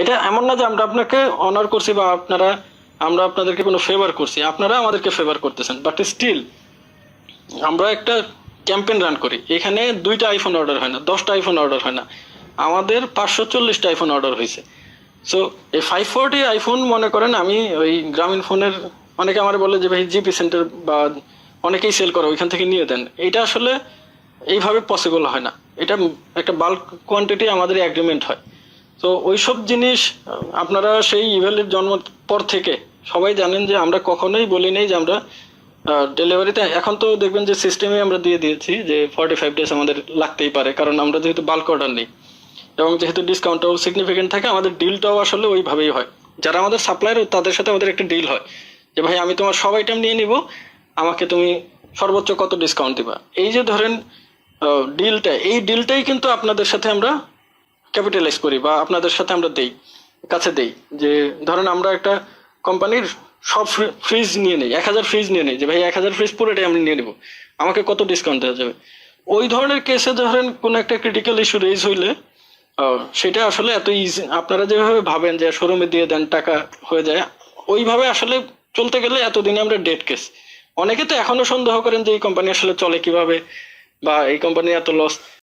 এটা এমন না যে আমরা আপনাকে অনার করছি বা আপনারা, আমরা আপনাদেরকে কোনো ফেভার করছি। আপনারা আমাদেরকে ফেভার করতেছেন বাট স্টিল আমরা একটা ক্যাম্পেন রান করি। এখানে দুইটা আইফোন অর্ডার হয় না, দশটা আইফোন অর্ডার হয় না। আমাদের পাঁচশো চল্লিশটা আইফোন অর্ডার হয়েছে। সো এই ফাইভ ফোরটি আইফোন মনে করেন আমি ওই গ্রামীণ ফোনের, অনেকে আমার বলে যে ভাই জিপি সেন্টার বা অনেকেই সেল করে, ওইখান থেকে নিয়ে দেন। এটা আসলে এইভাবে পসিবল হয় না। এটা একটা বাল্ক কোয়ান্টিটি আমাদের এগ্রিমেন্ট হয়। তো ওইসব জিনিস, আপনারা সেই ইভেলের জন্ম পর থেকে সবাই জানেন যে আমরা কখনোই বলি নেই যে আমরা ডেলিভারিতে এখন তো দেখবেন যে সিস্টেমে আমরা দিয়ে দিয়েছি যে ফর্টি ফাইভ ডেজ আমাদের লাগতেই পারে, কারণ আমরা যেহেতু বাল্ক অর্ডার নেই। এবং যেহেতু ডিসকাউন্টটাও সিগনিফিকেন্ট থাকে, আমাদের ডিলটাও আসলে ওইভাবেই হয়। যারা আমাদের সাপ্লায়ার তাদের সাথে আমাদের একটা ডিল হয় যে, ভাই, আমি তোমার সব আইটেম নিয়ে নিব, আমাকে তুমি সর্বোচ্চ কত ডিসকাউন্ট দিবা? এই যে ধরেন ডিলটা এই ডিলটাই কিন্তু আপনাদের সাথে আমরা ক্যাপিটালাইজ করি বা আপনাদের সাথে আমরা দেই, কাছে দেই। যে ধরেন আমরা একটা কোম্পানির সব ফ্রিজ নিয়ে নেই, এক হাজার ফ্রিজ নিয়ে নেই, যে ভাই এক হাজার ফ্রিজ পুরোটাই আমি নিয়ে নেব, আমাকে কত ডিসকাউন্ট দেওয়া যাবে? ওই ধরনের কেসে ধরেন কোনো একটা ক্রিটিক্যাল ইস্যু রেজ হইলে সেটা আসলে এত ইজি আপনারা যেভাবে ভাবেন যে শোরুমে দিয়ে দেন, টাকা হয়ে যায়, ওইভাবে আসলে চলতে গেলে এতদিনে আমরা ডেট কেস অনেকে তো এখনও সন্দেহ করেন যে এই কোম্পানি আসলে চলে কীভাবে, বা এই কোম্পানি এত লস